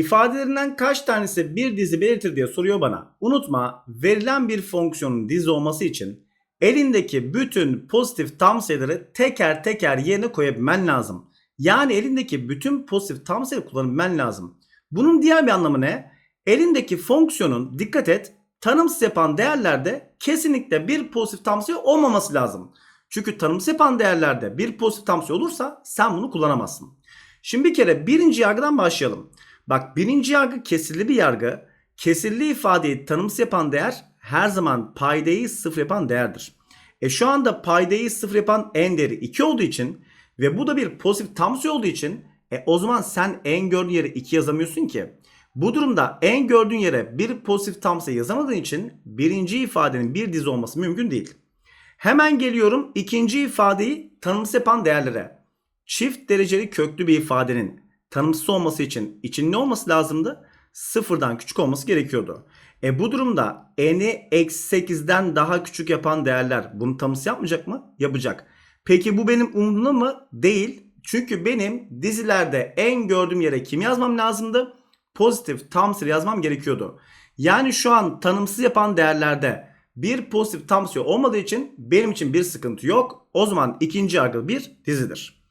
İfadelerinden kaç tanesi bir dizi belirtir diye soruyor bana. Unutma verilen bir fonksiyonun dizi olması için elindeki bütün pozitif tam sayıları teker teker yerine koyabilmen lazım. Yani elindeki bütün pozitif tam sayı kullanabilmen lazım. Bunun diğer bir anlamı ne? Elindeki fonksiyonun dikkat et tanımsız yapan değerlerde kesinlikle bir pozitif tam sayı olmaması lazım. Çünkü tanımsız yapan değerlerde bir pozitif tam sayı olursa sen bunu kullanamazsın. Şimdi bir kere birinci yargıdan başlayalım. Bak birinci yargı kesirli bir yargı. Kesirli ifadeyi tanımsız yapan değer her zaman paydayı sıfır yapan değerdir. E şu anda paydayı sıfır yapan en değeri 2 olduğu için ve bu da bir pozitif tam olduğu için e o zaman sen en gördüğün yere 2 yazamıyorsun ki. Bu durumda en gördüğün yere bir pozitif tam yazamadığın için birinci ifadenin bir dizi olması mümkün değil. Hemen geliyorum ikinci ifadeyi tanımsız yapan değerlere. Çift dereceli köklü bir ifadenin tanımsız olması için için ne olması lazımdı? Sıfırdan küçük olması gerekiyordu. E bu durumda n'i eksi 8'den daha küçük yapan değerler bunu tanımsız yapmayacak mı? Yapacak. Peki bu benim umurumda mı? Değil. Çünkü benim dizilerde en gördüğüm yere kim yazmam lazımdı? Pozitif tam sayı yazmam gerekiyordu. Yani şu an tanımsız yapan değerlerde bir pozitif tam sayı olmadığı için benim için bir sıkıntı yok. O zaman ikinci yargı bir dizidir.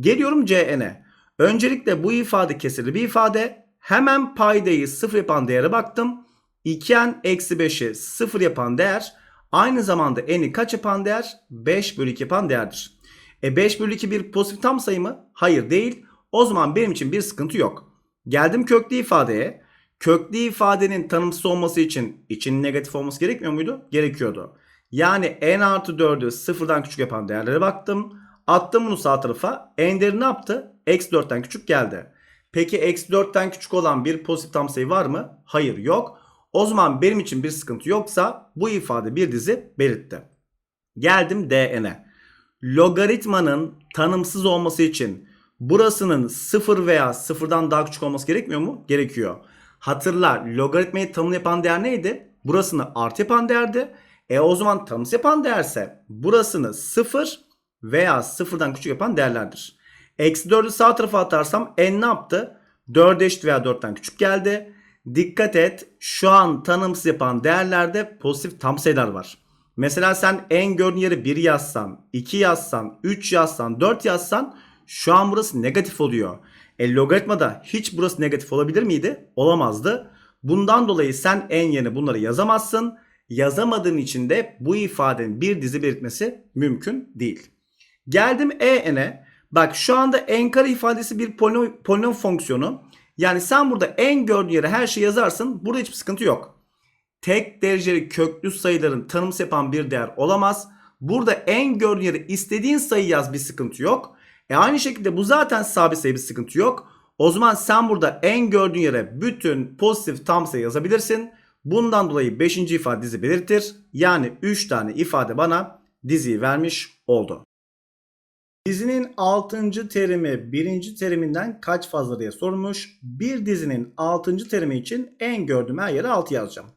Geliyorum Cn'e. Öncelikle bu ifade kesirli bir ifade. Hemen paydayı sıfır yapan değere baktım. 2n eksi 5'i sıfır yapan değer aynı zamanda n'i kaç yapan değer? 5 bölü 2 yapan değerdir. E 5 bölü 2 bir pozitif tam sayı mı? Hayır değil. O zaman benim için bir sıkıntı yok. Geldim köklü ifadeye. Köklü ifadenin tanımsız olması için için negatif olması gerekmiyor muydu? Gerekiyordu. Yani n artı 4'ü sıfırdan küçük yapan değerlere baktım. Attım bunu sağ tarafa. n değeri ne yaptı? Eksi 4'ten küçük geldi. Peki eksi 4'ten küçük olan bir pozitif tam sayı var mı? Hayır yok. O zaman benim için bir sıkıntı yoksa bu ifade bir dizi belirtti. Geldim DN'e. Logaritmanın tanımsız olması için burasının 0 veya 0'dan daha küçük olması gerekmiyor mu? Gerekiyor. Hatırla logaritmayı tanımlı yapan değer neydi? Burasını artı yapan değerdi. E o zaman tanımsız yapan değerse burasını 0 veya 0'dan küçük yapan değerlerdir. Eksi 4'ü sağ tarafa atarsam n ne yaptı? 4 eşit veya 4'ten küçük geldi. Dikkat et şu an tanımsız yapan değerlerde pozitif tam sayılar var. Mesela sen en gördüğün yere 1 yazsan, 2 yazsan, 3 yazsan, 4 yazsan şu an burası negatif oluyor. E logaritmada hiç burası negatif olabilir miydi? Olamazdı. Bundan dolayı sen en yerine bunları yazamazsın. Yazamadığın için de bu ifadenin bir dizi belirtmesi mümkün değil. Geldim EN'e. Bak şu anda en kare ifadesi bir polinom, polinom fonksiyonu. Yani sen burada en gördüğün yere her şeyi yazarsın. Burada hiçbir sıkıntı yok. Tek dereceli köklü sayıların tanımsız yapan bir değer olamaz. Burada en gördüğün yere istediğin sayı yaz bir sıkıntı yok. E aynı şekilde bu zaten sabit sayı bir sıkıntı yok. O zaman sen burada en gördüğün yere bütün pozitif tam sayı yazabilirsin. Bundan dolayı 5. ifade dizi belirtir. Yani 3 tane ifade bana diziyi vermiş oldu. Dizinin 6. terimi 1. teriminden kaç fazla diye sormuş. Bir dizinin 6. terimi için en gördüğüm her yere 6 yazacağım.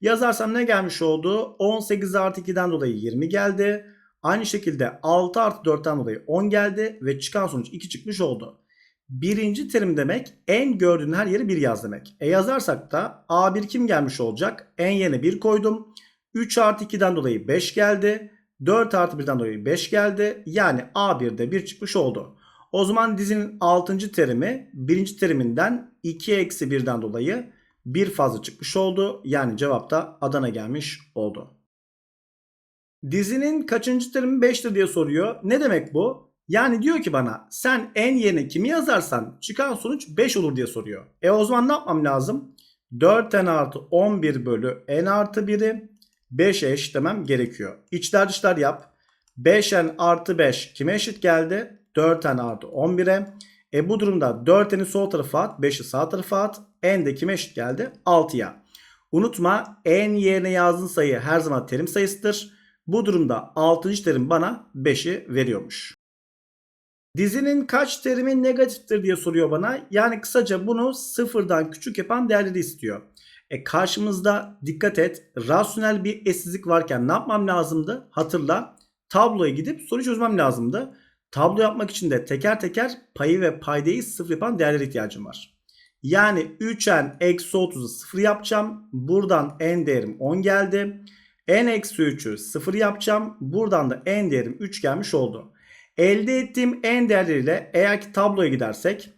Yazarsam ne gelmiş oldu? 18 artı 2'den dolayı 20 geldi. Aynı şekilde 6 artı 4'ten dolayı 10 geldi ve çıkan sonuç 2 çıkmış oldu. Birinci terim demek en gördüğün her yeri 1 yaz demek. E yazarsak da A1 kim gelmiş olacak? En yerine 1 koydum. 3 artı 2'den dolayı 5 geldi. 4 artı 1'den dolayı 5 geldi. Yani A1'de 1 çıkmış oldu. O zaman dizinin 6. terimi 1. teriminden 2 eksi 1'den dolayı 1 fazla çıkmış oldu. Yani cevapta Adana gelmiş oldu. Dizinin kaçıncı terimi 5'tir diye soruyor. Ne demek bu? Yani diyor ki bana sen en yerine kimi yazarsan çıkan sonuç 5 olur diye soruyor. E o zaman ne yapmam lazım? 4n artı 11 bölü n artı 1'i 5'e eşitlemem gerekiyor. İçler dışlar yap. 5n artı 5 kime eşit geldi? 4n artı 11'e. E bu durumda 4n'i sol tarafa at, 5'i sağ tarafa at. n de kime eşit geldi? 6'ya. Unutma n yerine yazdığın sayı her zaman terim sayısıdır. Bu durumda 6. terim bana 5'i veriyormuş. Dizinin kaç terimi negatiftir diye soruyor bana. Yani kısaca bunu sıfırdan küçük yapan değerleri istiyor. E karşımızda dikkat et rasyonel bir eşsizlik varken ne yapmam lazımdı? Hatırla tabloya gidip soru çözmem lazımdı. Tablo yapmak için de teker teker payı ve paydayı sıfır yapan değerlere ihtiyacım var. Yani 3n eksi 30'u 0 yapacağım. Buradan n değerim 10 geldi. n eksi 3'ü 0 yapacağım. Buradan da n değerim 3 gelmiş oldu. Elde ettiğim n değerleriyle eğer ki tabloya gidersek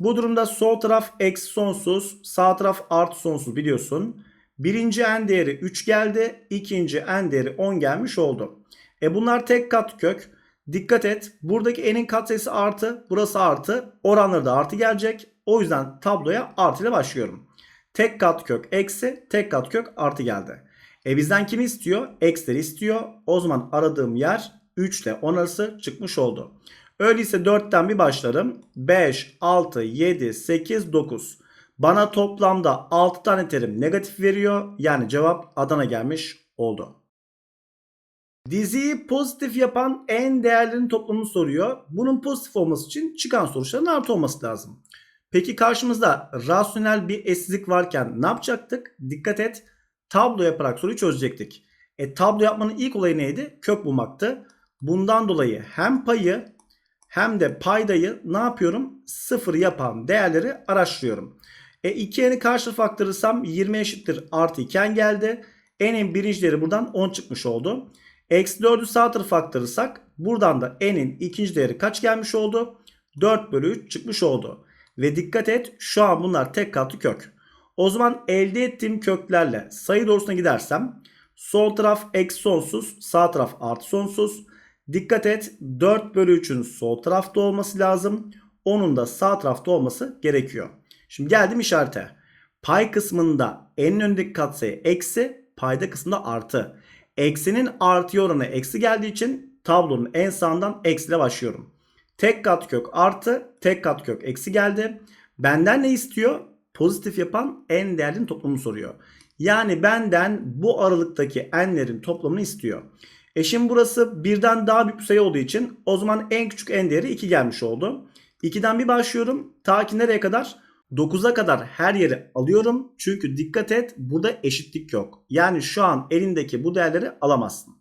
bu durumda sol taraf eksi sonsuz sağ taraf artı sonsuz biliyorsun. Birinci n değeri 3 geldi. ikinci n değeri 10 gelmiş oldu. E bunlar tek kat kök. Dikkat et buradaki n'in katsayısı artı burası artı oranları da artı gelecek. O yüzden tabloya artı ile başlıyorum. Tek kat kök eksi tek kat kök artı geldi. E bizden kimi istiyor? X'leri istiyor. O zaman aradığım yer 3 ile 10 arası çıkmış oldu. Öyleyse 4'ten bir başlarım. 5, 6, 7, 8, 9. Bana toplamda 6 tane terim negatif veriyor. Yani cevap Adana gelmiş oldu. Diziyi pozitif yapan en değerlerin toplamını soruyor. Bunun pozitif olması için çıkan sonuçların artı olması lazım. Peki karşımızda rasyonel bir eşsizlik varken ne yapacaktık? Dikkat et. Tablo yaparak soruyu çözecektik. E tablo yapmanın ilk olayı neydi? Kök bulmaktı. Bundan dolayı hem payı hem de paydayı ne yapıyorum? Sıfır yapan değerleri araştırıyorum. E 2n'yi karşı aktarırsam 20 eşittir artı 2n geldi. n'in birinci değeri buradan 10 çıkmış oldu. Eksi 4'ü sağ tarafa aktarırsak buradan da n'in ikinci değeri kaç gelmiş oldu? 4 bölü 3 çıkmış oldu. Ve dikkat et şu an bunlar tek katlı kök. O zaman elde ettiğim köklerle sayı doğrusuna gidersem sol taraf eksi sonsuz sağ taraf artı sonsuz. Dikkat et 4 bölü 3'ün sol tarafta olması lazım. Onun da sağ tarafta olması gerekiyor. Şimdi geldim işarete. Pay kısmında en öndeki katsayı eksi payda kısmında artı. Eksinin artı oranı eksi geldiği için tablonun en sağından eksiyle başlıyorum. Tek kat kök artı tek kat kök eksi geldi. Benden ne istiyor? Pozitif yapan en değerinin toplamını soruyor. Yani benden bu aralıktaki n'lerin toplamını istiyor. E şimdi burası birden daha büyük bir sayı olduğu için o zaman en küçük n değeri 2 gelmiş oldu. 2'den bir başlıyorum. Ta ki nereye kadar? 9'a kadar her yeri alıyorum. Çünkü dikkat et burada eşitlik yok. Yani şu an elindeki bu değerleri alamazsın.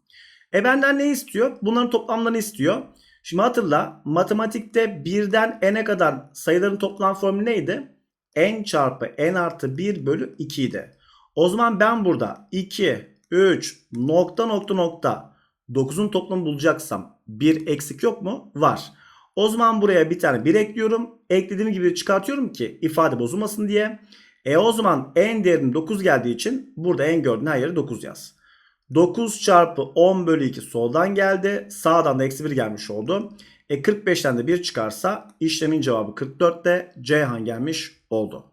E benden ne istiyor? Bunların toplamlarını istiyor. Şimdi hatırla matematikte birden n'e kadar sayıların toplam formülü neydi? n çarpı n artı 1 bölü 2 idi. O zaman ben burada 2, 3, nokta nokta nokta 9'un toplamını bulacaksam bir eksik yok mu? Var. O zaman buraya bir tane 1 ekliyorum. Eklediğim gibi çıkartıyorum ki ifade bozulmasın diye. E o zaman n değerinin 9 geldiği için burada n gördüğün her yere 9 yaz. 9 çarpı 10 bölü 2 soldan geldi. Sağdan da eksi 1 gelmiş oldu. E 45'ten de 1 çıkarsa işlemin cevabı 44 de Ceyhan gelmiş oldu.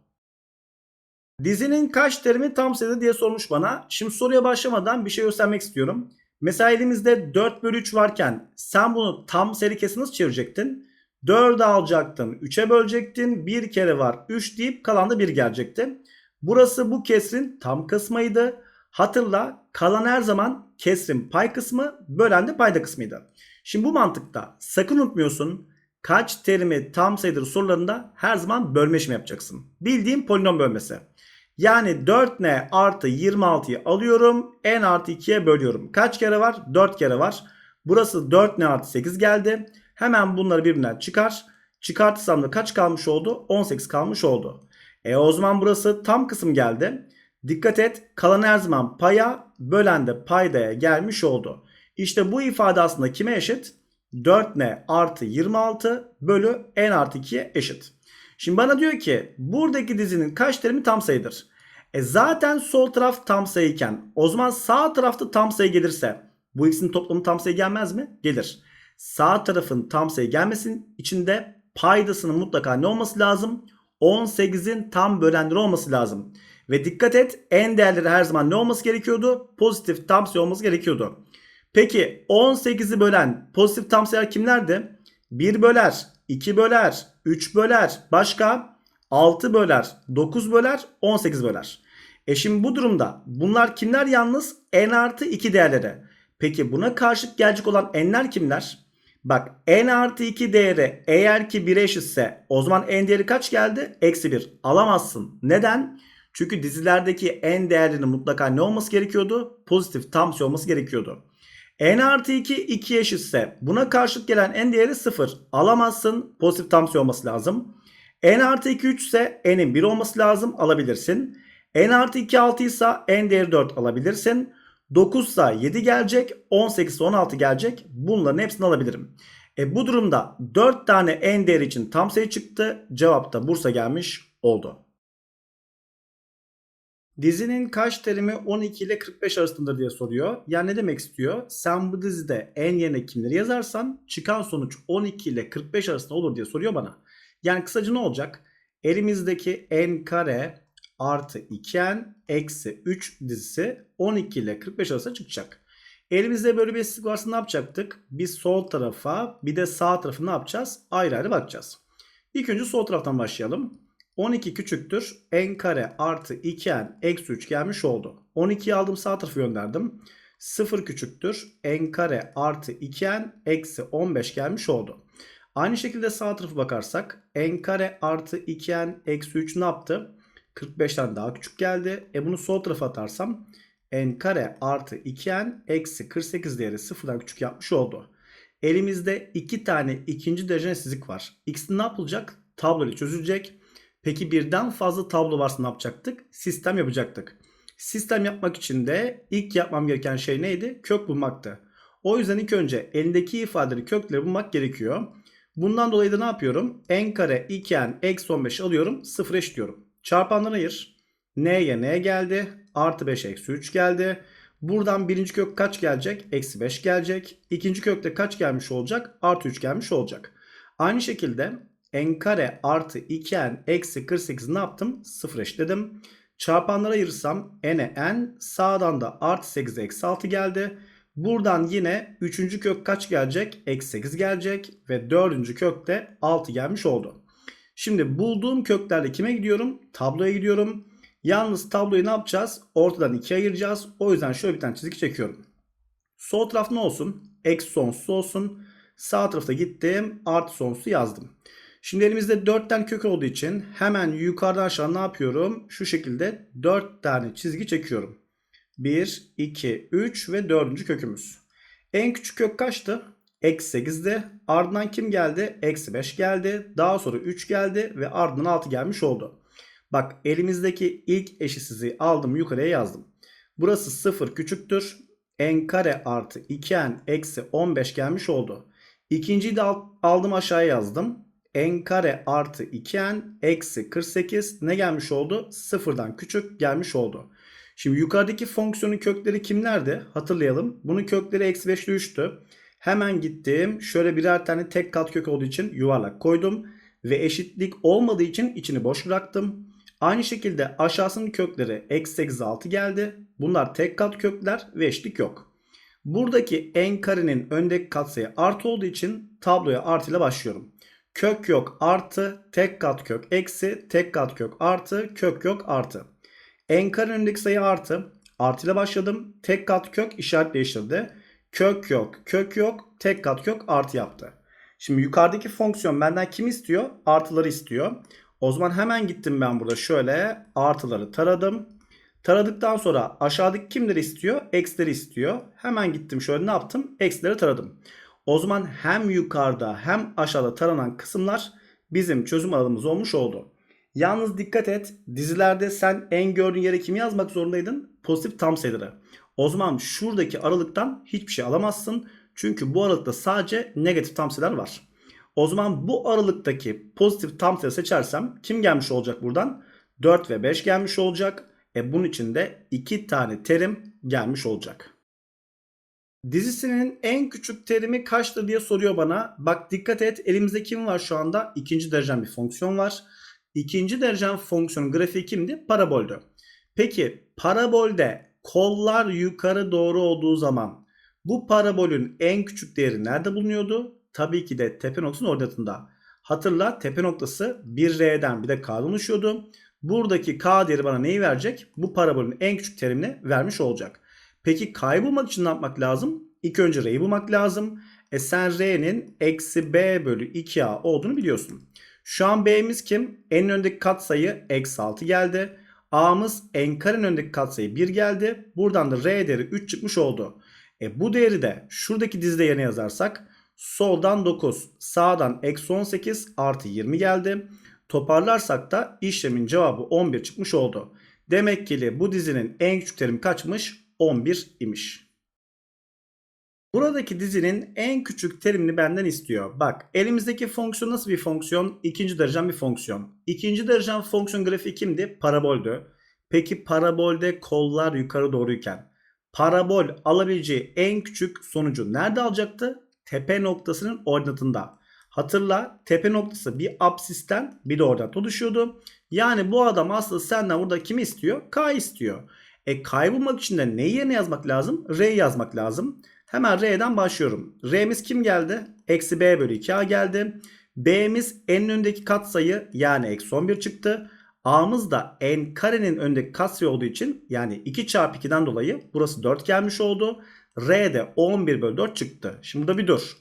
Dizinin kaç terimi tam sayıda diye sormuş bana. Şimdi soruya başlamadan bir şey göstermek istiyorum. Mesela elimizde 4 bölü 3 varken sen bunu tam sayılı kesir nasıl çevirecektin? 4'ü alacaktın 3'e bölecektin bir kere var 3 deyip kalan da 1 gelecekti. Burası bu kesrin tam kısmıydı. Hatırla kalan her zaman kesrin pay kısmı bölen de payda kısmıydı. Şimdi bu mantıkta sakın unutmuyorsun kaç terimi tam sayıdır sorularında her zaman bölme işlemi yapacaksın. Bildiğim polinom bölmesi. Yani 4n artı 26'yı alıyorum. n artı 2'ye bölüyorum. Kaç kere var? 4 kere var. Burası 4n artı 8 geldi. Hemen bunları birbirinden çıkar. Çıkartırsam da kaç kalmış oldu? 18 kalmış oldu. E o zaman burası tam kısım geldi. Dikkat et kalan her zaman paya bölen de paydaya gelmiş oldu. İşte bu ifade aslında kime eşit? 4n artı 26 bölü n artı 2'ye eşit. Şimdi bana diyor ki buradaki dizinin kaç terimi tam sayıdır? E zaten sol taraf tam sayıyken o zaman sağ tarafta tam sayı gelirse bu ikisinin toplamı tam sayı gelmez mi? Gelir. Sağ tarafın tam sayı gelmesin içinde paydasının mutlaka ne olması lazım? 18'in tam bölenleri olması lazım. Ve dikkat et en değerleri her zaman ne olması gerekiyordu? Pozitif tam sayı olması gerekiyordu. Peki 18'i bölen pozitif tam sayılar kimlerdi? 1 böler, 2 böler, 3 böler, başka 6 böler, 9 böler, 18 böler. E şimdi bu durumda bunlar kimler yalnız? n artı 2 değerleri. Peki buna karşılık gelecek olan n'ler kimler? Bak n artı 2 değeri eğer ki 1'e eşitse o zaman n değeri kaç geldi? Eksi 1. Alamazsın. Neden? Çünkü dizilerdeki n değerlerinin mutlaka ne olması gerekiyordu? Pozitif tam sayı olması gerekiyordu. N artı 2 2 eşitse buna karşılık gelen n değeri 0. Alamazsın. Pozitif tam sayı olması lazım. n artı 2 3 ise n'in 1 olması lazım alabilirsin. n artı 2 6 ise n değeri 4 alabilirsin. 9 ise 7 gelecek. 18 ise 16 gelecek. Bunların hepsini alabilirim. E bu durumda 4 tane n değeri için tam sayı çıktı. Cevap da Bursa gelmiş oldu. Dizinin kaç terimi 12 ile 45 arasındadır diye soruyor. Yani ne demek istiyor? Sen bu dizide n yerine kimleri yazarsan çıkan sonuç 12 ile 45 arasında olur diye soruyor bana. Yani kısaca ne olacak? Elimizdeki n kare artı 2n eksi 3 dizisi 12 ile 45 arasında çıkacak. Elimizde böyle bir eşitlik varsa ne yapacaktık? Biz sol tarafa bir de sağ tarafı ne yapacağız? Ayrı ayrı bakacağız. İlk önce sol taraftan başlayalım. 12 küçüktür. n kare artı 2n eksi 3 gelmiş oldu. 12'yi aldım sağ tarafı gönderdim. 0 küçüktür. n kare artı 2n eksi 15 gelmiş oldu. Aynı şekilde sağ tarafı bakarsak n kare artı 2n eksi 3 ne yaptı? 45'ten daha küçük geldi. E bunu sol tarafa atarsam n kare artı 2n eksi 48 değeri sıfırdan küçük yapmış oldu. Elimizde iki tane ikinci derece eşitsizlik var. X'in ne yapılacak? Tablo ile çözülecek. Peki birden fazla tablo varsa ne yapacaktık? Sistem yapacaktık. Sistem yapmak için de ilk yapmam gereken şey neydi? Kök bulmaktı. O yüzden ilk önce elindeki ifadeleri kökleri bulmak gerekiyor. Bundan dolayı da ne yapıyorum? n kare 2n eksi 15 alıyorum. 0 eşitliyorum. Çarpanları ayır. n'ye n geldi. Artı 5 eksi 3 geldi. Buradan birinci kök kaç gelecek? Eksi 5 gelecek. İkinci kökte kaç gelmiş olacak? Artı 3 gelmiş olacak. Aynı şekilde n kare artı 2n eksi 48 ne yaptım? 0 eşitledim. Çarpanlara ayırırsam n'e n sağdan da artı 8 eksi 6 geldi. Buradan yine 3. kök kaç gelecek? Eksi 8 gelecek ve 4. kökte 6 gelmiş oldu. Şimdi bulduğum köklerde kime gidiyorum? Tabloya gidiyorum. Yalnız tabloyu ne yapacağız? Ortadan ikiye ayıracağız. O yüzden şöyle bir tane çizgi çekiyorum. Sol taraf ne olsun? Eksi sonsuz olsun. Sağ tarafta gittim. Artı sonsuzu yazdım. Şimdi elimizde 4 tane kök olduğu için hemen yukarıdan aşağı ne yapıyorum? Şu şekilde 4 tane çizgi çekiyorum. 1, 2, 3 ve 4. kökümüz. En küçük kök kaçtı? Eksi 8'di. Ardından kim geldi? Eksi 5 geldi. Daha sonra 3 geldi ve ardından 6 gelmiş oldu. Bak elimizdeki ilk eşitsizliği aldım yukarıya yazdım. Burası 0 küçüktür. n kare artı 2n eksi 15 gelmiş oldu. İkinciyi de aldım aşağıya yazdım. N kare artı 2n eksi 48 ne gelmiş oldu? Sıfırdan küçük gelmiş oldu. Şimdi yukarıdaki fonksiyonun kökleri kimlerdi? Hatırlayalım. Bunun kökleri eksi 5 ile 3'tü. Hemen gittim. Şöyle birer tane tek kat kök olduğu için yuvarlak koydum. Ve eşitlik olmadığı için içini boş bıraktım. Aynı şekilde aşağısının kökleri eksi 8 6 geldi. Bunlar tek kat kökler ve eşitlik yok. Buradaki n karenin öndeki katsayı artı olduğu için tabloya artı ile başlıyorum. Kök yok artı tek kat kök eksi tek kat kök artı kök yok artı. n karenin önündeki sayı artı. Artı ile başladım. Tek kat kök işaret değiştirdi. Kök yok kök yok tek kat kök artı yaptı. Şimdi yukarıdaki fonksiyon benden kim istiyor? Artıları istiyor. O zaman hemen gittim ben burada şöyle artıları taradım. Taradıktan sonra aşağıdaki kimleri istiyor? Eksileri istiyor. Hemen gittim şöyle ne yaptım? Eksileri taradım. O zaman hem yukarıda hem aşağıda taranan kısımlar bizim çözüm alanımız olmuş oldu. Yalnız dikkat et dizilerde sen en gördüğün yere kimi yazmak zorundaydın? Pozitif tam sayıları. O zaman şuradaki aralıktan hiçbir şey alamazsın. Çünkü bu aralıkta sadece negatif tam sayılar var. O zaman bu aralıktaki pozitif tam sayı seçersem kim gelmiş olacak buradan? 4 ve 5 gelmiş olacak. E bunun için de 2 tane terim gelmiş olacak. Dizisinin en küçük terimi kaçtır diye soruyor bana. Bak dikkat et elimizde kim var şu anda? İkinci derecen bir fonksiyon var. İkinci derecen fonksiyon grafiği kimdi? Paraboldü. Peki parabolde kollar yukarı doğru olduğu zaman bu parabolün en küçük değeri nerede bulunuyordu? Tabii ki de tepe noktasının ordinatında. Hatırla tepe noktası bir R'den bir de K'dan oluşuyordu. Buradaki K değeri bana neyi verecek? Bu parabolün en küçük terimini vermiş olacak. Peki K'yı bulmak için ne yapmak lazım? İlk önce R'yi bulmak lazım. E sen R'nin eksi B bölü 2A olduğunu biliyorsun. Şu an B'miz kim? N'in önündeki katsayı eksi 6 geldi. A'mız n karenin önündeki katsayı 1 geldi. Buradan da R değeri 3 çıkmış oldu. E bu değeri de şuradaki dizide yerine yazarsak soldan 9 sağdan eksi 18 artı 20 geldi. Toparlarsak da işlemin cevabı 11 çıkmış oldu. Demek ki bu dizinin en küçük terimi kaçmış? 11 imiş. Buradaki dizinin en küçük terimini benden istiyor. Bak elimizdeki fonksiyon nasıl bir fonksiyon? İkinci derecen bir fonksiyon. İkinci derecen fonksiyon grafiği kimdi? Paraboldü. Peki parabolde kollar yukarı doğruyken parabol alabileceği en küçük sonucu nerede alacaktı? Tepe noktasının ordinatında. Hatırla tepe noktası bir absisten bir de ordinat oluşuyordu. Yani bu adam aslında senden burada kimi istiyor? K istiyor. E K'yı bulmak için de neyi yerine yazmak lazım? R yazmak lazım. Hemen R'den başlıyorum. R'miz kim geldi? Eksi B bölü 2A geldi. B'miz en önündeki katsayı yani eksi 11 çıktı. A'mız da n karenin önündeki katsayı olduğu için yani 2 çarpı 2'den dolayı burası 4 gelmiş oldu. R de 11 bölü 4 çıktı. Şimdi burada bir dur.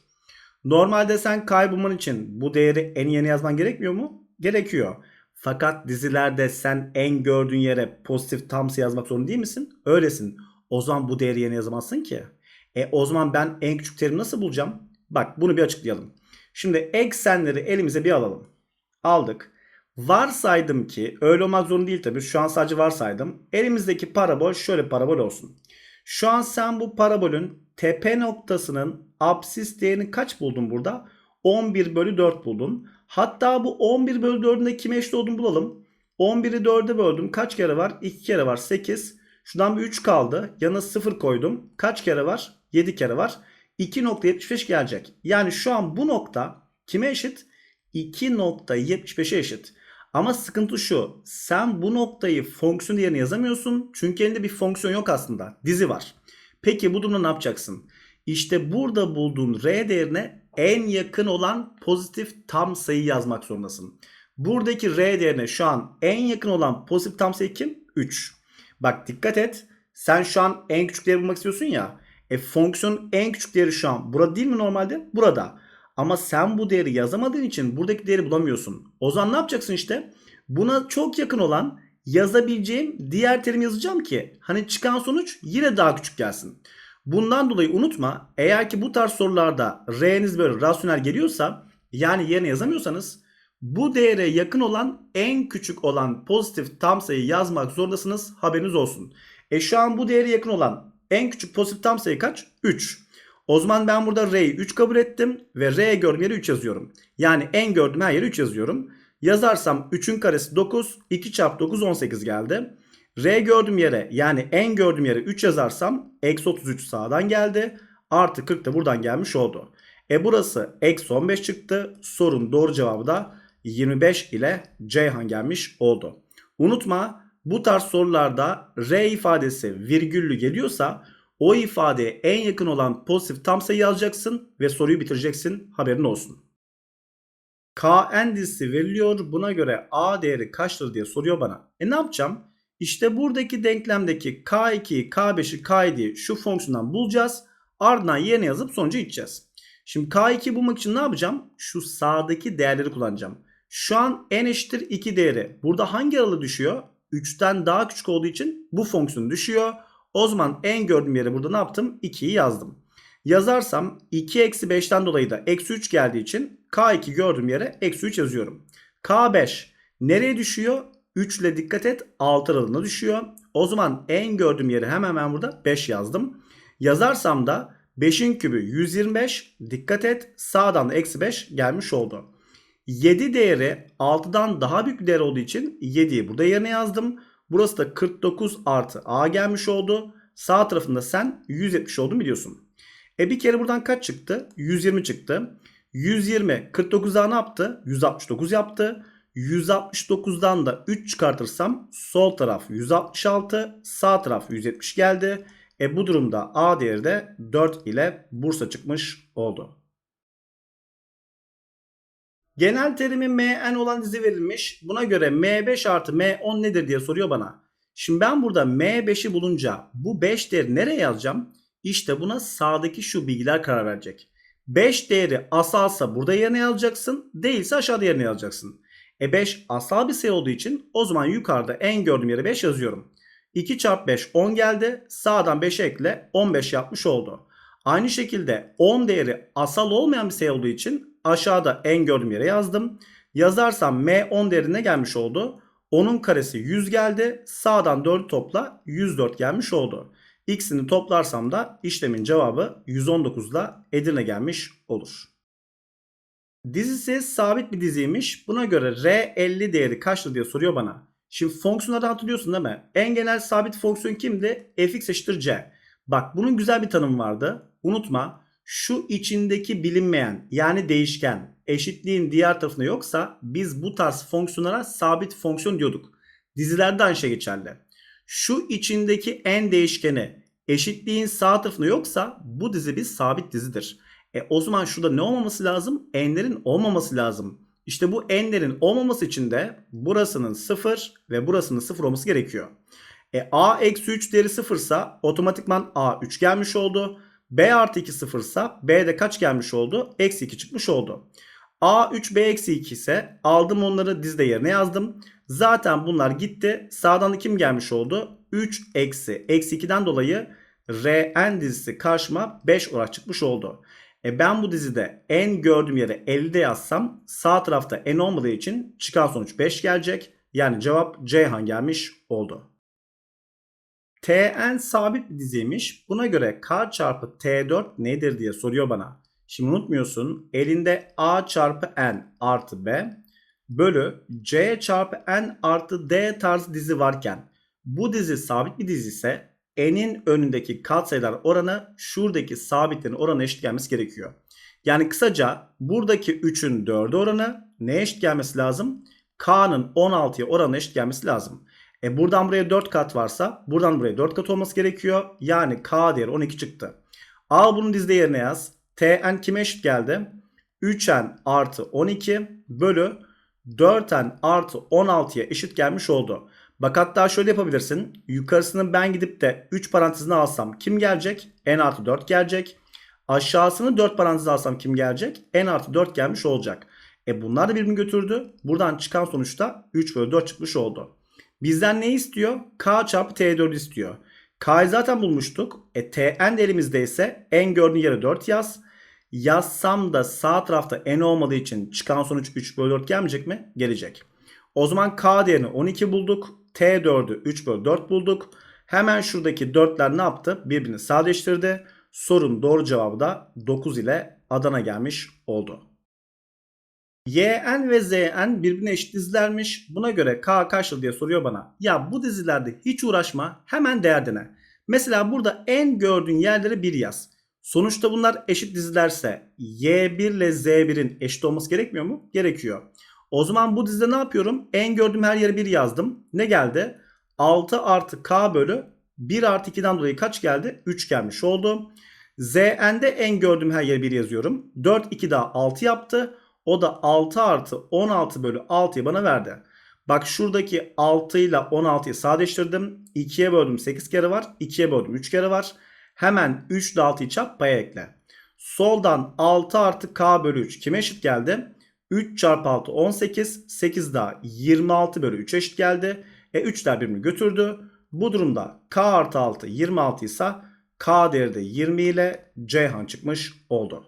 Normalde sen kaybolman için bu değeri en yeni yazman gerekmiyor mu? Gerekiyor. Fakat dizilerde sen en gördüğün yere pozitif tamsı yazmak zorunda değil misin? Öylesin. O zaman bu değeri yeni yazamazsın ki. E o zaman ben en küçük terimi nasıl bulacağım? Bak bunu bir açıklayalım. Şimdi eksenleri elimize bir alalım. Aldık. Varsaydım ki öyle olmak zorunda değil tabii. Şu an sadece varsaydım. Elimizdeki parabol şöyle parabol olsun. Şu an sen bu parabolün tepe noktasının absis değerini kaç buldun burada? 11 bölü 4 buldun. Hatta bu 11 bölü 4'ün de kime eşit olduğunu bulalım. 11'i 4'e böldüm. Kaç kere var? 2 kere var. 8. Şuradan bir 3 kaldı. Yanına 0 koydum. Kaç kere var? 7 kere var. 2.75 gelecek. Yani şu an bu nokta kime eşit? 2.75'e eşit. Ama sıkıntı şu. Sen bu noktayı fonksiyon yerine yazamıyorsun. Çünkü elinde bir fonksiyon yok aslında. Dizi var. Peki bu durumda ne yapacaksın? İşte burada bulduğun R değerine en yakın olan pozitif tam sayı yazmak zorundasın. Buradaki R değerine şu an en yakın olan pozitif tam sayı kim? 3. Bak dikkat et. Sen şu an en küçük değeri bulmak istiyorsun ya. E fonksiyonun en küçük değeri şu an burada değil mi normalde? Burada. Ama sen bu değeri yazamadığın için buradaki değeri bulamıyorsun. O zaman ne yapacaksın işte? Buna çok yakın olan yazabileceğim diğer terim yazacağım ki hani çıkan sonuç yine daha küçük gelsin. Bundan dolayı unutma eğer ki bu tarz sorularda R'niz böyle rasyonel geliyorsa yani yerine yazamıyorsanız bu değere yakın olan en küçük olan pozitif tam sayı yazmak zorundasınız haberiniz olsun. E şu an bu değere yakın olan en küçük pozitif tam sayı kaç? 3. O zaman ben burada R'yi 3 kabul ettim ve R gördüğüm yere 3 yazıyorum. Yani en gördüğüm her yere 3 yazıyorum. Yazarsam 3'ün karesi 9, 2 çarpı 9 18 geldi. R gördüğüm yere yani en gördüğüm yere 3 yazarsam eksi 33 sağdan geldi. Artı 40 da buradan gelmiş oldu. E burası eksi 15 çıktı. Sorun doğru cevabı da 25 ile Ceyhan gelmiş oldu. Unutma bu tarz sorularda R ifadesi virgüllü geliyorsa o ifadeye en yakın olan pozitif tam sayı yazacaksın ve soruyu bitireceksin. Haberin olsun. Kn dizisi veriliyor. Buna göre A değeri kaçtır diye soruyor bana. E ne yapacağım? İşte buradaki denklemdeki K2'yi, K5'i, K7'yi şu fonksiyondan bulacağız. Ardından yerine yazıp sonucu içeceğiz. Şimdi K2 bulmak için ne yapacağım? Şu sağdaki değerleri kullanacağım. Şu an n eşittir 2 değeri. Burada hangi aralığı düşüyor? 3'ten daha küçük olduğu için bu fonksiyon düşüyor. O zaman en gördüğüm yere burada ne yaptım? 2'yi yazdım. Yazarsam 2 eksi 5'ten dolayı da eksi 3 geldiği için K2 gördüğüm yere eksi 3 yazıyorum. K5 nereye düşüyor? 3 ile dikkat et 6 aralığına düşüyor. O zaman en gördüğüm yere hemen ben burada 5 yazdım. Yazarsam da 5'in kübü 125 dikkat et sağdan da eksi 5 gelmiş oldu. 7 değeri 6'dan daha büyük bir değer olduğu için 7'yi burada yerine yazdım. Burası da 49 artı a gelmiş oldu. Sağ tarafında sen 170 oldun biliyorsun. E bir kere buradan kaç çıktı? 120 çıktı. 120 49'a ne yaptı? 169 yaptı. 169'dan da 3 çıkartırsam sol taraf 166, sağ taraf 170 geldi. E bu durumda A değeri de 4 ile Bursa çıkmış oldu. Genel terimi Mn olan dizi verilmiş. Buna göre M5 artı M10 nedir diye soruyor bana. Şimdi ben burada M5'i bulunca bu 5 değeri nereye yazacağım? İşte buna sağdaki şu bilgiler karar verecek. 5 değeri asalsa burada yerine yazacaksın. Değilse aşağıda yerine yazacaksın. E 5 asal bir sayı olduğu için o zaman yukarıda en gördüğüm yere 5 yazıyorum. 2 çarpı 5 10 geldi. Sağdan 5 ekle 15 yapmış oldu. Aynı şekilde 10 değeri asal olmayan bir sayı olduğu için aşağıda en gördüğüm yere yazdım. Yazarsam M 10 değerine gelmiş oldu. Onun karesi 100 geldi. Sağdan 4'ü topla 104 gelmiş oldu. İkisini toplarsam da işlemin cevabı 119 ile Edirne gelmiş olur. Dizisi sabit bir diziymiş. Buna göre R50 değeri kaçtır diye soruyor bana. Şimdi fonksiyonları hatırlıyorsun değil mi? En genel sabit fonksiyon kimdi? fx eşittir c. Bak bunun güzel bir tanımı vardı. Unutma şu içindeki bilinmeyen yani değişken eşitliğin diğer tarafında yoksa biz bu tarz fonksiyonlara sabit fonksiyon diyorduk. Dizilerde aynı şey geçerli. Şu içindeki en değişkeni eşitliğin sağ tarafında yoksa bu dizi bir sabit dizidir. E o zaman şurada ne olmaması lazım? N'lerin olmaması lazım. İşte bu n'lerin olmaması için de burasının 0 ve burasının 0 olması gerekiyor. E a eksi 3 değeri 0 ise otomatikman a 3 gelmiş oldu. b artı 2 0 ise b'de kaç gelmiş oldu? Eksi 2 çıkmış oldu. a 3 b eksi 2 ise aldım onları dizde yerine yazdım. Zaten bunlar gitti. Sağdan da kim gelmiş oldu? 3 eksi eksi 2'den dolayı Rn dizisi karşıma 5 olarak çıkmış oldu. E ben bu dizide n gördüğüm yere 50'de yazsam sağ tarafta n olmadığı için çıkan sonuç 5 gelecek. Yani cevap Ceyhan gelmiş oldu. Tn sabit bir diziymiş. Buna göre k çarpı t4 nedir diye soruyor bana. Şimdi unutmuyorsun elinde a çarpı n artı b bölü c çarpı n artı d tarzı dizi varken bu dizi sabit bir dizi ise n'in önündeki katsayılar oranı şuradaki sabitlerin oranı eşit gelmesi gerekiyor. Yani kısaca buradaki 3'ün 4'e oranı ne eşit gelmesi lazım? K'nın 16'ya oranı eşit gelmesi lazım. E buradan buraya 4 kat varsa buradan buraya 4 kat olması gerekiyor. Yani K değeri 12 çıktı. Al bunu dizde yerine yaz. Tn kime eşit geldi? 3n artı 12 bölü 4n artı 16'ya eşit gelmiş oldu. Bak hatta şöyle yapabilirsin. Yukarısını ben gidip de 3 parantezine alsam kim gelecek? n artı 4 gelecek. Aşağısını 4 parantezine alsam kim gelecek? n artı 4 gelmiş olacak. E bunlar da birbirini götürdü. Buradan çıkan sonuçta 3 bölü 4 çıkmış oldu. Bizden ne istiyor? K çarpı T4 istiyor. K'yı zaten bulmuştuk. E Tn de elimizdeyse n gördüğün yere 4 yaz. Yazsam da sağ tarafta n olmadığı için çıkan sonuç 3 bölü 4 gelmeyecek mi? Gelecek. O zaman K değerini 12 bulduk. T4'ü 3 bölü 4 bulduk. Hemen şuradaki 4'ler ne yaptı? Birbirini sadeleştirdi. Sorun doğru cevabı da 9 ile Adana gelmiş oldu. YN ve ZN birbirine eşit dizilermiş. Buna göre K kaçtır diye soruyor bana. Ya bu dizilerde hiç uğraşma hemen değer dene. Mesela burada n gördüğün yerlere 1 yaz. Sonuçta bunlar eşit dizilerse Y1 ile Z1'in eşit olması gerekmiyor mu? Gerekiyor. O zaman bu dizide ne yapıyorum? n gördüğüm her yere 1 yazdım. Ne geldi? 6 artı k bölü 1 artı 2'den dolayı kaç geldi? 3 gelmiş oldu. Zn'de n gördüğüm her yere 1 yazıyorum. 4 2 daha 6 yaptı. O da 6 artı 16 bölü 6'yı bana verdi. Bak şuradaki 6 ile 16'yı sadeleştirdim. 2'ye böldüm 8 kere var. 2'ye böldüm 3 kere var. Hemen 3 ile 6'yı çarp paya ekle. Soldan 6 artı k bölü 3 kime eşit geldi? 3 çarpı 6 18. 8 daha 26 bölü 3 eşit geldi. E 3'ler birbirini götürdü. Bu durumda k artı 6 26 ise k değeri de 20 ile Ceyhan çıkmış oldu.